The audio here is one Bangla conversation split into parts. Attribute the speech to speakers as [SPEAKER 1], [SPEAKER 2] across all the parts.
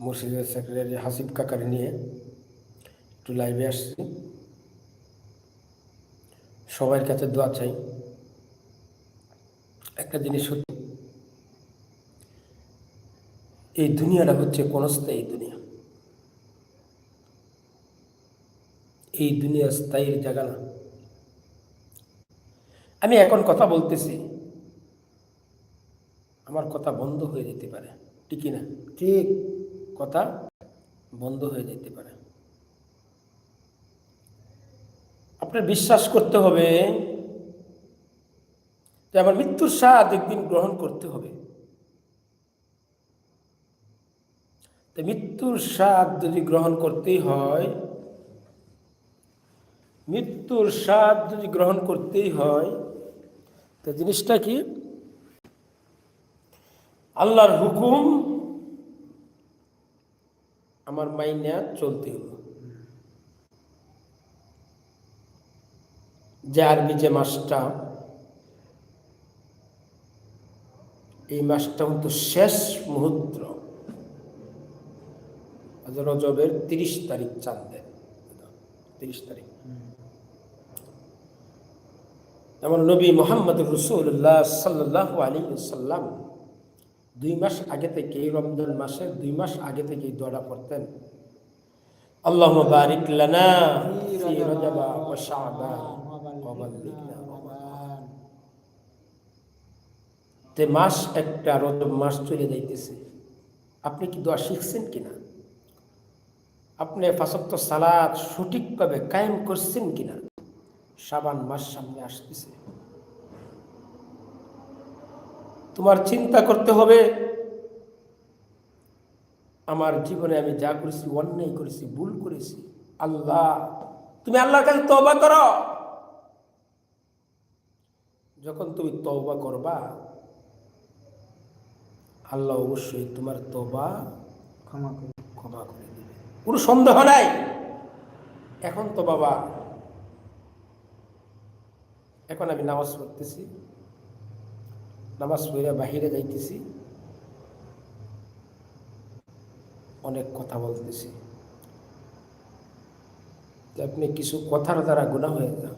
[SPEAKER 1] মুর্শিদের সেক্রেটারি হাসিব কাকারে নিয়ে একটু লাইভে আসছি। সবার কাছে দোয়া চাই। একটা জিনিস সত্যি, এই দুনিয়াটা হচ্ছে ক্ষণস্থায়ী দুনিয়া। এই দুনিয়া স্থায়ী জায়গা না। আমি এখন কথা বলতেছি, আমার কথা বন্ধ হয়ে যেতে পারে, ঠিকই না? ঠিক। কথা বন্ধ হয়ে যেতে পারে। আপনার বিশ্বাস করতে হবে যে আমার মৃত্যুর স্বাদ একদিন গ্রহণ করতে হবে। তো মৃত্যুর স্বাদ যদি গ্রহণ করতেই হয়, মৃত্যুর স্বাদ যদি গ্রহণ করতেই হয় তো জিনিসটা কি? আল্লাহর হুকুম আমার মাইনা চলতে হলো। যে আরবি যে মাসটা, এই মাসটা কিন্তু শেষ মুহূর্ত। রজবের তিরিশ তারিখ চাঁদের তিরিশ তারিখ। আমার নবী মোহাম্মদ রসুল্লাহ সাল্লাহ আলী সাল্লাম দুই মাস আগে থেকে রমজান মাসের দুই মাস আগে থেকে এই দোয়াটা করতেন আল্লাহ বারিক। তে মাস একটা রজব মাস চলে যাইতেছে। আপনি কি দোয়া শিখছেন কিনা? আপনি ফাসক্ত সালাদ সঠিকভাবে কায়েম করছেন কিনা? সাবান মাস সামনে আসতেছে। তোমার চিন্তা করতে হবে। আমার জীবনে আমি যা করেছি অন্যায় করেছি ভুল করেছি আল্লাহ তুমি আল্লাহর কাছে তওবা করো। যখন তুমি তওবা করবা আল্লাহ অবশ্যই তোমার তওবা
[SPEAKER 2] ক্ষমা করুন
[SPEAKER 1] ক্ষমা করে দিবে। কোনো সন্দেহ নাই। এখন তো বাবা এখন আমি নামাজ পড়তেছি। নামাজ পড়ে বাহিরে যাইতেছি। অনেক কথা বলতেছি। আপনি কিছু কথার দ্বারা গুণা হয়ে যান।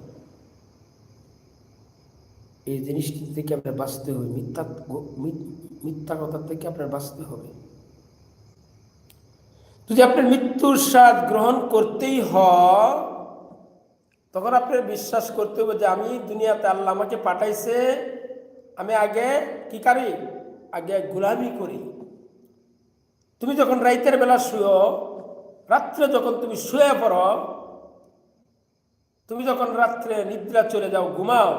[SPEAKER 1] এই জিনিসটি থেকে আপনার বাঁচতে হবে। মিথ্যা মিথ- মিথ্যা কথা থেকে আপনার বাঁচতে হবে। যদি আপনার মৃত্যুর স্বাদ গ্রহণ করতেই হয়, তখন আপনার বিশ্বাস করতে হবে যে আমি দুনিয়াতে আল্লাহ আমাকে পাঠাইছে। আমি আগে কি করি? আগে গুলামি করি। তুমি যখন রাইতের বেলা শুয়ো রাত্রে যখন তুমি শুয়ে পড়ো তুমি যখন রাত্রে নিদ্রা চলে যাও ঘুমাও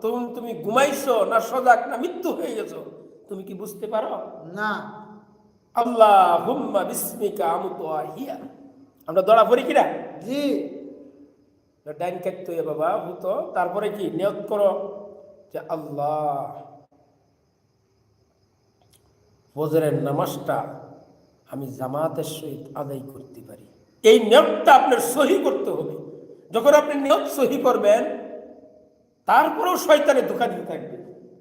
[SPEAKER 1] তখন তুমি ঘুমাইছো না সজাগ না মৃত্যু হয়ে গেছো? তুমি কি বুঝতে পারো?
[SPEAKER 2] না।
[SPEAKER 1] আল্লাহ হুম্মা বিস্মিকা আমুত হিয়া আমরা দড়া পড়ি কিনা?
[SPEAKER 2] জি।
[SPEAKER 1] ডাইন কাটতে বাবা ভূত তারপরে কি? নিয়ত করো। যে আল্লাহ, ফজরের নামাজটা আমি জামাতের সহিত আদায় করতে পারি। এই নিয়তটা আপনার সহি করতে হবে। যখন আপনি নিয়ত সহি করবেন, তারপরেও শয়তানে ধোকা দিতে থাকবে।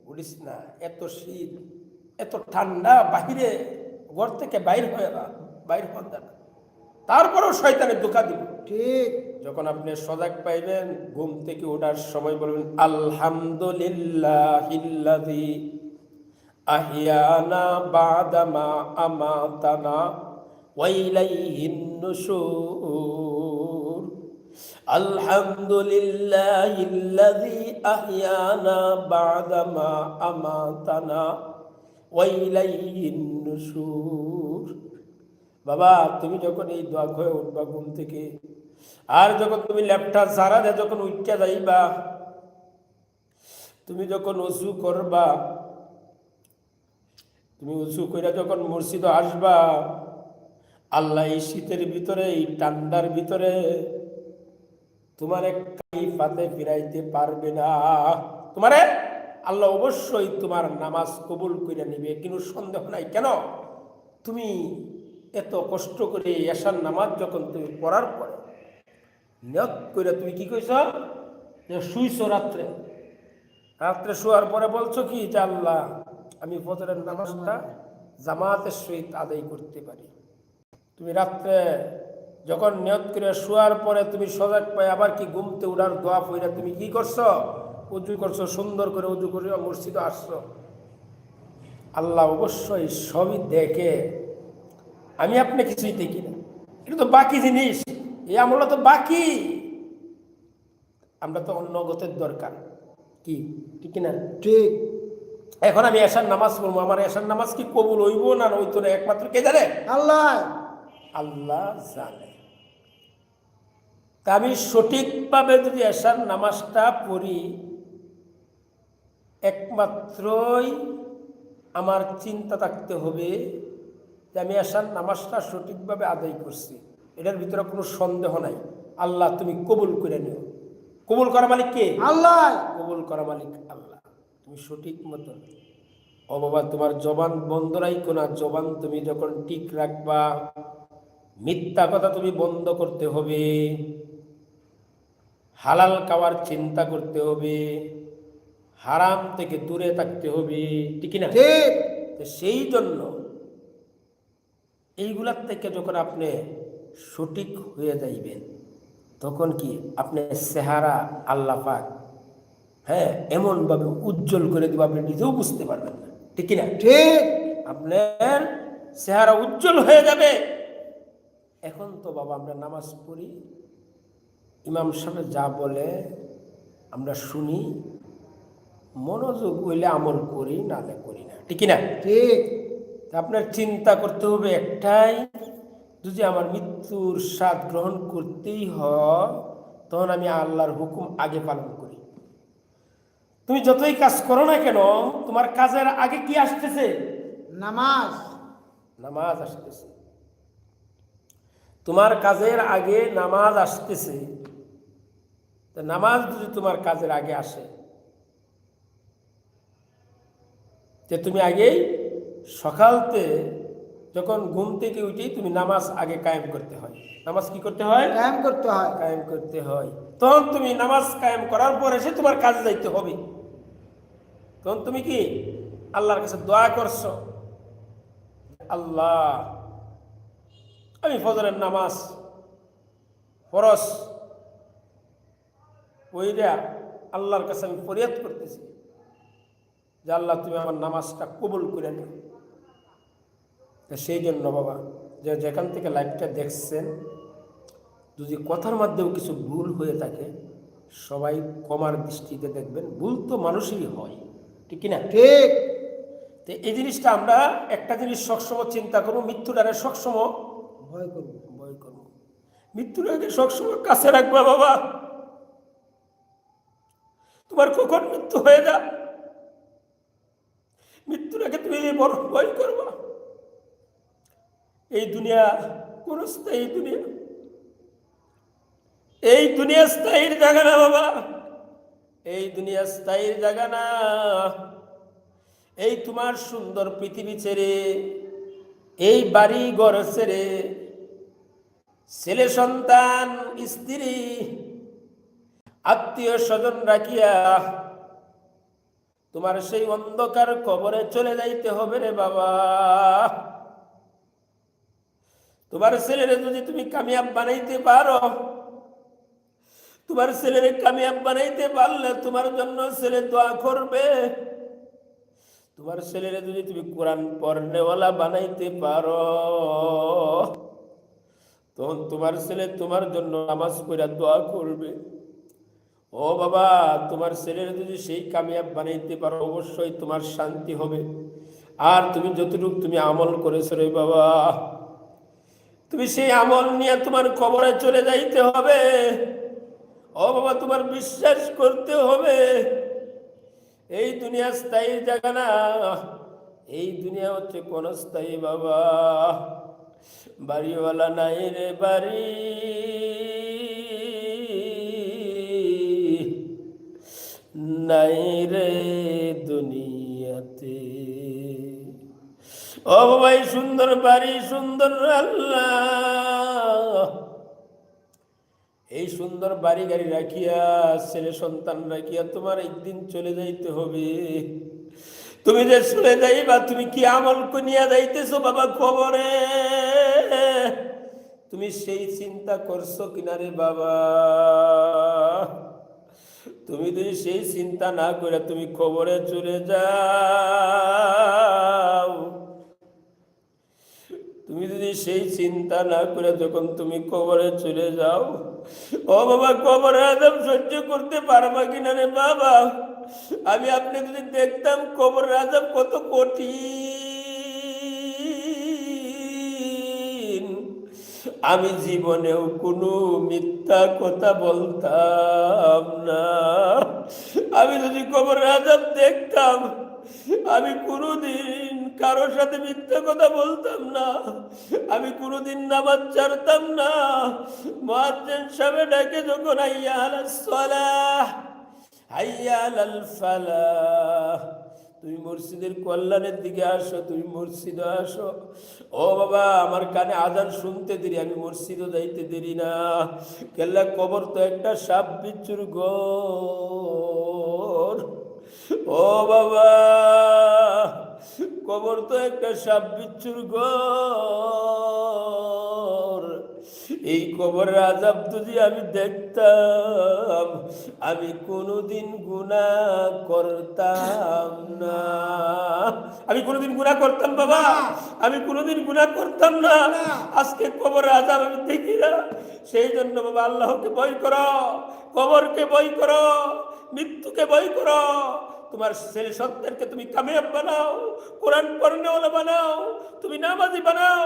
[SPEAKER 1] বলিস না, এত শীত, এত ঠান্ডা, বাহিরে, ঘর থেকে বাইর হয়ে বাইর হন না। তারপরেও শয়তানে ধোকা দিব।
[SPEAKER 2] ঠিক।
[SPEAKER 1] যখন আপনি সজাগ পাইবেন, ঘুম থেকে ওঠার সময় বলবেন, আলহামদুলিল্লাহিল্লাযী আহিয়ানা বাদামা আমাতানা আহিয়ানা বাদামা বাবা, তুমি যখন এই দোয়া উঠবা ঘুম থেকে আর যখন তুমি ল্যাপটা সারা দে যখন উঠতে যাইবা, তুমি যখন উঁচু করবা, তুমি উঁচু কইরা যখন মসজিদ আসবা, আল্লাহ এই শীতের ভিতরে, এই ঠান্ডার ভিতরে তোমার কাই পাতে ফিরাইতে পারবে না। তোমারে আল্লাহ অবশ্যই তোমার নামাজ কবুল করে নিবে কিন্তু সন্দেহ নাই। কেন? তুমি এত কষ্ট করে এসার নামাজ যখন তুমি পড়ার পরে নিয়ত করে তুমি কি কইছ? যে শুইছ রাত্রে। রাত্রে শোয়ার পরে বলছো কি যে আল্লাহ আমি ফজরের নামাজটা জামাতের সহিত আদায় করতে পারি। তুমি রাত্রে যখন নিয়ত করে শোয়ার পরে তুমি সজাগ পাই আবার কি ঘুমতে উঠার দোয়া পইরা তুমি কি করছ? উজু করছ সুন্দর করে উজু করে মসজিদে আসছো। আল্লাহ অবশ্যই সবই দেখে। আমি আপনি কিছুই দেখি না। এটা তো বাকি জিনিস। এই আমলটা তো বাকি। আমরা তো অন্য গতের দরকার। কি? ঠিক না
[SPEAKER 2] ঠিক।
[SPEAKER 1] এখন আমি এশার নামাজ পড়ব। আমার এশার নামাজ কি কবুল হইব না হইতো না একমাত্র কে জানে?
[SPEAKER 2] আল্লাহ।
[SPEAKER 1] আল্লাহ জানে। তা আমি সঠিকভাবে যদি এশার নামাজটা পড়ি একমাত্রই আমার চিন্তা থাকতে হবে যে আমি এশার নামাজটা সঠিকভাবে আদায় করছি। এটার ভিতরে কোনো সন্দেহ নাই। আল্লাহ তুমি কবুল করে নিও। কবুল করা মালিক কে?
[SPEAKER 2] আল্লাহ।
[SPEAKER 1] কবুল করা মালিক আল্লাহ। তুমি সঠিক মতো ও বাবা তোমার জবান বন্ধ রাখো না। জবান তুমি যখন ঠিক রাখবা মিথ্যা কথা তুমি বন্ধ করতে হবে। হালাল খাওয়ার চিন্তা করতে হবে। হারাম থেকে দূরে থাকতে হবে। ঠিক না? সেই জন্য এইগুলার থেকে যখন আপনি সঠিক হয়ে যাইবেন তখন কি আপনি চেহারা আল্লাহ পাক হ্যাঁ এমনভাবে উজ্জ্বল করে দিব আপনি নিজেও বুঝতে পারবেন না। ঠিক না
[SPEAKER 2] ঠিক।
[SPEAKER 1] আপনার চেহারা উজ্জ্বল হয়ে যাবে। এখন তো বাবা আমরা নামাজ পড়ি ইমাম সাহেব যা বলে আমরা শুনি মনোযোগ হইলে আমল করি নালে করি না। ঠিক না
[SPEAKER 2] ঠিক।
[SPEAKER 1] আপনার চিন্তা করতে হবে একটাই যদি আমার মৃত্যুর স্বাদ গ্রহণ করতেই হয় তখন আমি আল্লাহর হুকুম আগে পালন করি। তুমি যতই কাজ করো না কেন তোমার কাজের আগে কি আসতেছে?
[SPEAKER 2] নামাজ।
[SPEAKER 1] নামাজ আসতেছে। তোমার কাজের আগে নামাজ আসতেছে। নামাজ যদি তোমার কাজের আগে আসে যে তুমি আগেই সকালতে যখন ঘুম থেকে উঠেই তুমি নামাজ আগে কায়েম করতে হয়। নামাজ কি করতে হয়?
[SPEAKER 2] কায়েম করতে হয়।
[SPEAKER 1] কায়েম করতে হয়। তখন তুমি নামাজ কায়েম করার পর এসে তোমার কাজে যাইতে হবে। তখন তুমি কি? আল্লাহর কাছে দোয়া করছ। আল্লাহ আমি ফজরের নামাজ ফরস ওইটা আল্লাহর কাছে আমি ফরিয়াদ করতেছি যে আল্লাহ তুমি আমার নামাজটা কবুল করে নিও। তা সেই জন্য বাবা যে যেখান থেকে লাইভটা দেখছেন যদি কথার মধ্যেও কিছু ভুল হয়ে থাকে সবাই কমার দৃষ্টিতে দেখবেন। ভুল তো মানুষেরই হয় ঠিক কি না
[SPEAKER 2] ঠিক।
[SPEAKER 1] তো এই জিনিসটা আমরা একটা জিনিস সবসময় চিন্তা করব মৃত্যুর আগে সবসময়
[SPEAKER 2] ভয় করব
[SPEAKER 1] ভয় করব। মৃত্যুর আগে সবসময় কাছে রাখবা বাবা। তোমার কখন মৃত্যু হয়ে যা মৃত্যুর আগে তুমি বড় ভয় করবা। এই দুনিয়া, কোন স্থায়ী দুনিয়া? এই দুনিয়া স্থায়ীর জায়গা না বাবা। এই দুনিয়া স্থায়ীর জায়গা না। এই তোমার সুন্দর পৃথিবী ছেড়ে, এই বাড়ি ঘর ছেড়ে, ছেলে সন্তান, স্ত্রী, আত্মীয় স্বজন রাখিয়া তোমার সেই অন্ধকার কবরে চলে যাইতে হবে রে বাবা। তোমার ছেলেরে যদি তুমি কামিয়াব বানাইতে পারো, তোমার ছেলেরে কামিয়াব বানাইতে পারলে তোমার জন্য ছেলে দোয়া করবে। তোমার ছেলেরে যদি তুমি কোরআন পড়নেওয়ালা বানাইতে পারো, তখন তোমার ছেলে তোমার জন্য নামাজ পড়া দোয়া করবে। ও বাবা, তোমার ছেলের যদি সেই কামিয়াব বানাইতে পারো, অবশ্যই তোমার শান্তি হবে। আর তুমি যতটুকু তুমি আমল করেছ রে বাবা তুমি সেই আমল নিয়ে তোমার কবরে চলে যাইতে হবে। ও বাবা, তোমার বিশ্বাস করতে হবে। এই দুনিয়া স্থায়ী জায়গা না। এই দুনিয়া হচ্ছে কোন স্থায়ী বাবা। বাড়িওয়ালা নাই রে বাড়ি। নাই রে ও ভাই, সুন্দর বাড়ি, সুন্দর আল্লাহ। এই সুন্দর বাড়ি গাড়ি রাখিয়া, ছেলে সন্তান রাখিয়া তোমার একদিন চলে যাইতে হবে। তুমি যে চলে যাইবা, তুমি কি আমল কনিয়া যাইতেছো বাবা খবরে তুমি সেই চিন্তা করছ কিনারে বাবা? তুমি যদি সেই চিন্তা না করে তুমি খবরে চলে যাও তুমি যদি সেই চিন্তা না করে যখন তুমি কবরে চলে যাও, ও বাবা, কবরে আদম সহ্য করতে পারবা কিনা রে বাবা? আমি আপনি যদি দেখতাম কবর আদম কত কঠিন। আমি জীবনেও কোনো মিথ্যা কথা বলতাম না। আমি যদি কবর আদম দেখতাম, আমি কোনোদিন কারোর সাথে মিথ্যা কথা বলতাম না। আমি কোনোদিন নামাজ ছাড়তাম না। মুয়াজ্জিন সাহেব ডাকে যখন, আইয়া হাইয়া আলাল ফালাহ, তুমি মসজিদের কল্যাণের দিকে আসো, তুমি মসজিদে আসো। ও বাবা, আমার কানে আজান শুনতে দেরি, আমি মসজিদও যাইতে দেরি না। কেল্লা কবর তো একটা সাপ বিচ্ছুর ঘর। ও বাবা কবর তো একটা সাপ বিচ্ছুর এই কবরের আজাব যদি আমি দেখতাম, আমি কোনোদিন গুণা করতাম না। আমি কোনোদিন গুণা করতাম বাবা, আমি কোনোদিন গুণা করতাম না। আজকে কবরের আজাব আমি দেখি না। সেই জন্য বাবা, আল্লাহকে বই করো, কবরকে বই করো, মৃত্যুকে বই করো। তোমার ছেলে সন্তানকে তুমি কামিয়াব বানাও, কোরআন পড়নেওয়ালা বানাও, তুমি নামাজি বানাও,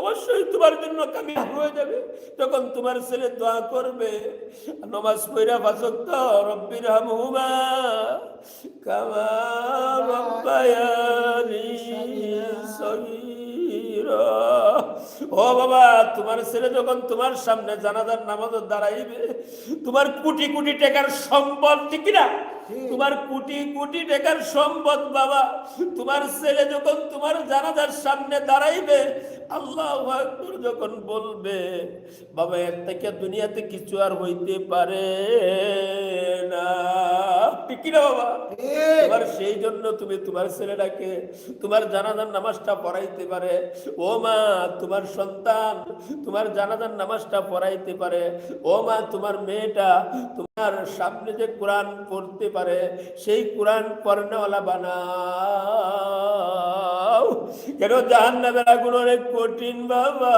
[SPEAKER 1] অবশ্যই তোমার জন্য কামিয়াব হয়ে যাবে। যখন তোমার ছেলে দোয়া করবে, নমাজ পড়া বাসক তো রব্বির হামহুমা, কামা রব্বায়ানি সগীরা ও বাবা তোমার ছেলে যখন তোমার সামনে জানাজার নামাজ দাঁড়াইবে তোমার কোটি কোটি টাকার সম্পদ ঠিক না তোমার কোটি কোটি টাকার সম্পদ বাবা তোমার ছেলে যখন তোমার জানাজার সামনে দাঁড়াইবে আল্লাহ যখন বলবে বাবা এর থেকে দুনিয়াতে কিছু আর হইতে পারে না। ঠিক বাবা? তোমার সেই জন্য তুমি তোমার ছেলেটাকে তোমার জানাজার নামাজটা পড়াইতে পারে। ও মা তোমার সন্তান তোমার জানাজার নামাজটা পড়াইতে পারে। ও মা তোমার মেয়েটা তোমার সামনে যে কোরআন পড়তে পারে সেই কোরআন পড়নেওয়ালা বানাও। কেন জাহান নামের আগুন অনেক কঠিন বাবা।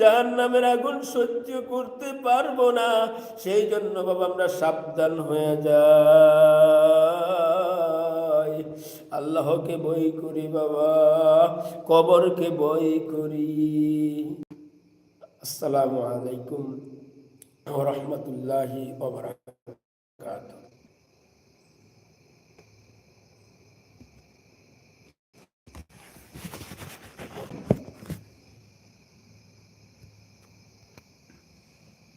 [SPEAKER 1] জাহান নামের আগুন সহ্য করতে পারব না। সেই জন্য বাবা আমরা সাবধান হয়ে আল্লাহকে বই করি বাবা কবরকে বই করি। আসসালামু আলাইকুম রহমতুল্লাহি